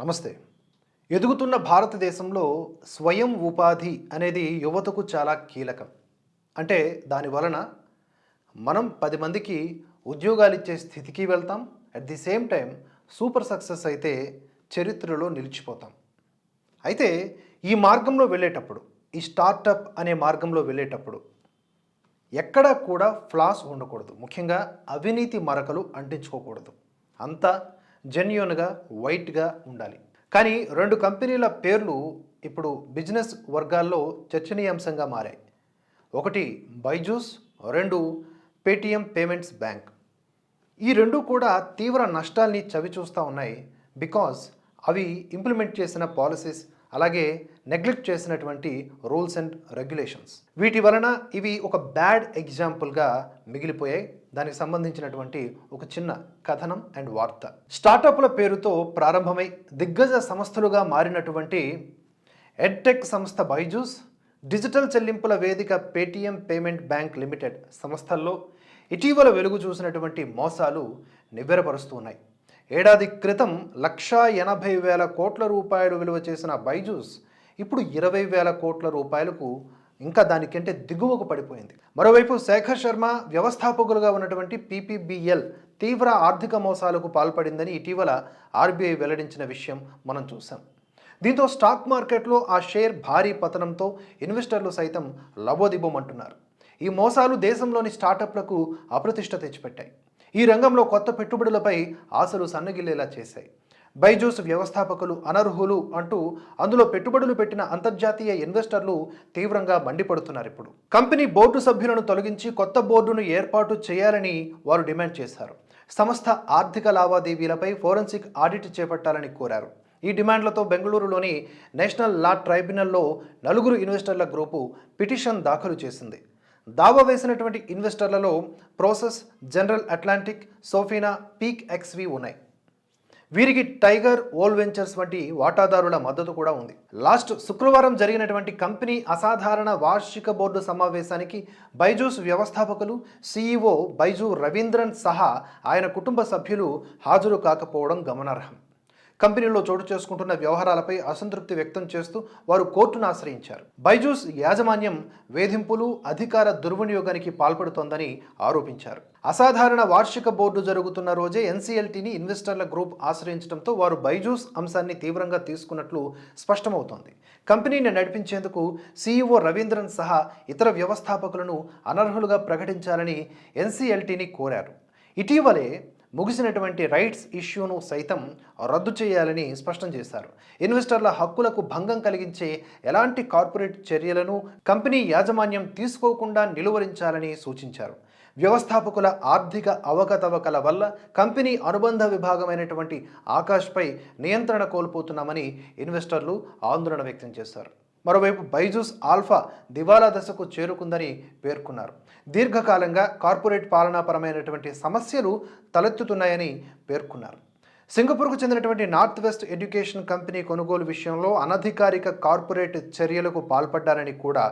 నమస్తే. ఎదుగుతున్న భారతదేశంలో స్వయం ఉపాధి అనేది యువతకు చాలా కీలకం. అంటే దాని వలన మనం పది మందికి ఉద్యోగాలు ఇచ్చే స్థితికి వెళ్తాం. At the same time super success అయితే చరిత్రలో నిలిచిపోతాం. అయితే ఈ మార్గంలో వెళ్ళేటప్పుడు ఈ స్టార్టప్ అనే మార్గంలో వెళ్ళేటప్పుడు ఎక్కడా కూడా ఫ్లాస్ ఉండకూడదు. ముఖ్యంగా అవినీతి మరకలు అంటించుకోకూడదు. అంతా జెన్యున్గా వైట్గా ఉండాలి. కానీ రెండు కంపెనీల పేర్లు ఇప్పుడు బిజినెస్ వర్గాల్లో చర్చనీయాంశంగా మారాయి. ఒకటి బైజూస్ రెండు పేటిఎం పేమెంట్స్ బ్యాంక్. ఈ రెండు కూడా తీవ్ర నష్టాల్ని చవిచూస్తూ ఉన్నాయి బికాస్ అవి ఇంప్లిమెంట్ చేసిన పాలసీస్ అలాగే నెగ్లెక్ట్ చేసినటువంటి రూల్స్ అండ్ రెగ్యులేషన్స్ వీటి వలన ఇవి ఒక బ్యాడ్ ఎగ్జాంపుల్గా మిగిలిపోయాయి. దానికి సంబంధించినటువంటి ఒక చిన్న కథనం అండ్ వార్త. స్టార్టప్ల పేరుతో ప్రారంభమై దిగ్గజ సంస్థలుగా మారినటువంటి ఎడ్టెక్ సంస్థ బైజూస్ డిజిటల్ చెల్లింపుల వేదిక పేటిఎం పేమెంట్ బ్యాంక్ లిమిటెడ్ సంస్థల్లో ఇటీవల వెలుగు చూసినటువంటి మోసాలు నివ్వెరపరుస్తున్నాయి ఏడాది క్రితం లక్షా ఎనభై వేల కోట్ల రూపాయలు విలువ చేసిన బైజూస్ ఇప్పుడు ఇరవై వేల కోట్ల రూపాయలకు ఇంకా దానికంటే దిగువకు పడిపోయింది. మరోవైపు శేఖర్ శర్మ వ్యవస్థాపకులుగా ఉన్నటువంటి పీపీబీఎల్ తీవ్ర ఆర్థిక మోసాలకు పాల్పడిందని ఇటీవల ఆర్బీఐ వెల్లడించిన విషయం మనం చూసాం దీంతో స్టాక్ మార్కెట్లో ఆ షేర్ భారీ పతనంతో ఇన్వెస్టర్లు సైతం లబోదిబోమంటున్నారు ఈ మోసాలు దేశంలోని స్టార్టప్లకు అప్రతిష్ట తెచ్చిపెట్టాయి. ఈ రంగంలో కొత్త పెట్టుబడులపై ఆశలు సన్నగిల్లేలా చేశాయి. బైజూస్ వ్యవస్థాపకులు అనర్హులు అంటూ అందులో పెట్టుబడులు పెట్టిన అంతర్జాతీయ ఇన్వెస్టర్లు తీవ్రంగా మండిపడుతున్నారు ఇప్పుడు. కంపెనీ బోర్డు సభ్యులను తొలగించి కొత్త బోర్డును ఏర్పాటు చేయాలని వారు డిమాండ్ చేశారు. సంస్థ ఆర్థిక లావాదేవీలపై ఫోరెన్సిక్ ఆడిట్ చేపట్టాలని కోరారు. ఈ డిమాండ్లతో బెంగళూరులోని నేషనల్ లా ట్రైబ్యునల్లో నలుగురు ఇన్వెస్టర్ల గ్రూపు పిటిషన్ దాఖలు చేసింది. దావా వేసినటువంటి ఇన్వెస్టర్లలో Prosus General Atlantic Sofina Peak XV ఉన్నాయి. వీరికి టైగర్ ఓల్ వెంచర్స్ వంటి వాటాదారుల మద్దతు కూడా ఉంది. లాస్ట్ శుక్రవారం జరిగినటువంటి కంపెనీ అసాధారణ వార్షిక బోర్డు సమావేశానికి బైజూస్ వ్యవస్థాపకులు సీఈఓ బైజూ రవీంద్రన్ సహా ఆయన కుటుంబ సభ్యులు హాజరు కాకపోవడం గమనార్హం. కంపెనీలో చోటు చేసుకుంటున్న వ్యవహారాలపై అసంతృప్తి వ్యక్తం చేస్తూ వారు కోర్టును ఆశ్రయించారు. బైజూస్ యాజమాన్యం వేధింపులు అధికార దుర్వినియోగానికి పాల్పడుతోందని ఆరోపించారు. అసాధారణ వార్షిక బోర్డు జరుగుతున్న రోజే ఎన్సీఎల్టీని ఇన్వెస్టర్ల గ్రూప్ ఆశ్రయించడంతో వారు బైజూస్ అంశాన్ని తీవ్రంగా తీసుకున్నట్లు స్పష్టమవుతోంది. కంపెనీని నడిపించేందుకు సీఈఓ రవీంద్రన్ సహా ఇతర వ్యవస్థాపకులను అనర్హులుగా ప్రకటించాలని ఎన్సీఎల్టీని కోరారు. ఇటీవలే ముగిసినటువంటి రైట్స్ ఇష్యూను సైతం రద్దు చేయాలని స్పష్టం చేశారు. ఇన్వెస్టర్ల హక్కులకు భంగం కలిగించే ఎలాంటి కార్పొరేట్ చర్యలను కంపెనీ యాజమాన్యం తీసుకోకుండా నిలువరించాలని సూచించారు. వ్యవస్థాపకుల ఆర్థిక అవకతవకల వల్ల కంపెనీ అనుబంధ విభాగమైనటువంటి ఆకాష్పై నియంత్రణ కోల్పోతున్నామని ఇన్వెస్టర్లు ఆందోళన వ్యక్తం చేశారు. మరోవైపు బైజూస్ ఆల్ఫా దివాలా దశకు చేరుకుందని పేర్కొన్నారు. దీర్ఘకాలంగా కార్పొరేట్ పాలనాపరమైనటువంటి సమస్యలు తలెత్తుతున్నాయని పేర్కొన్నారు. సింగపూర్కు చెందినటువంటి నార్త్ వెస్ట్ ఎడ్యుకేషన్ కంపెనీ కొనుగోలు విషయంలో అనధికారిక కార్పొరేట్ చర్యలకు పాల్పడ్డారని కూడా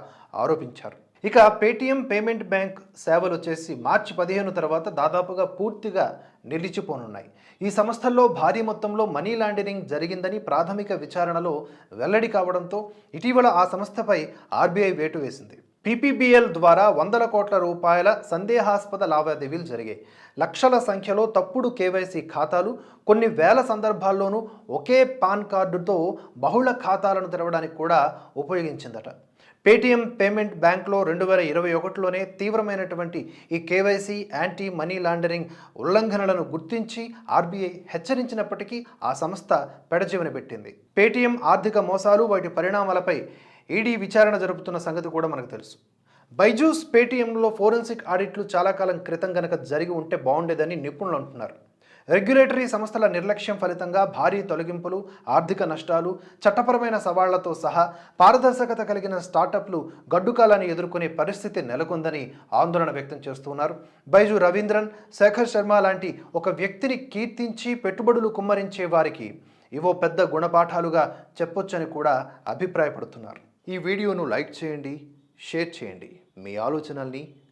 ఆరోపించారు. ఇక పేటీఎం పేమెంట్ బ్యాంక్ సేవలు వచ్చేసి మార్చి పదిహేను తర్వాత దాదాపుగా పూర్తిగా నిలిచిపోనున్నాయి. ఈ సంస్థల్లో భారీ మొత్తంలో మనీ లాండరింగ్ జరిగిందని ప్రాథమిక విచారణలో వెల్లడి కావడంతో ఇటీవల ఆ సంస్థపై ఆర్బీఐ వేటు వేసింది. పీపీబీఎల్ ద్వారా వందల కోట్ల రూపాయల సందేహాస్పద లావాదేవీలు జరిగాయి. లక్షల సంఖ్యలో తప్పుడు కేవైసీ ఖాతాలు కొన్ని వేల సందర్భాల్లోనూ ఒకే పాన్ కార్డుతో బహుళ ఖాతాలను తెరవడానికి కూడా ఉపయోగించిందట. పేటీఎం పేమెంట్ బ్యాంక్లో రెండు వేల ఇరవై ఒకటిలోనే తీవ్రమైనటువంటి ఈ కేవైసీ యాంటీ మనీ లాండరింగ్ ఉల్లంఘనలను గుర్తించి ఆర్బీఐ హెచ్చరించినప్పటికీ ఆ సంస్థ పెడజీవన పెట్టింది. పేటీఎం ఆర్థిక మోసాలు వాటి పరిణామాలపై ఈడీ విచారణ జరుపుతున్న సంగతి కూడా మనకు తెలుసు. బైజూస్ పేటీఎంలో ఫోరెన్సిక్ ఆడిట్లు చాలా కాలం క్రితం కనుక జరిగి ఉంటే బాగుండేదని నిపుణులు అంటున్నారు. రెగ్యులేటరీ సంస్థల నిర్లక్ష్యం ఫలితంగా భారీ తొలగింపులు ఆర్థిక నష్టాలు చట్టపరమైన సవాళ్ళతో సహా పారదర్శకత కలిగిన స్టార్టప్లు గడ్డుకాలాన్ని ఎదుర్కొనే పరిస్థితి నెలకొందని ఆందోళన వ్యక్తం చేస్తున్నారు. బైజు రవీంద్రన్ శేఖర్ శర్మ లాంటి ఒక వ్యక్తిని కీర్తించి పెట్టుబడులు కుమ్మరించే వారికి ఇవో పెద్ద గుణపాఠాలుగా చెప్పొచ్చని కూడా అభిప్రాయపడుతున్నారు. ఈ వీడియోను లైక్ చేయండి షేర్ చేయండి. మీ ఆలోచనల్ని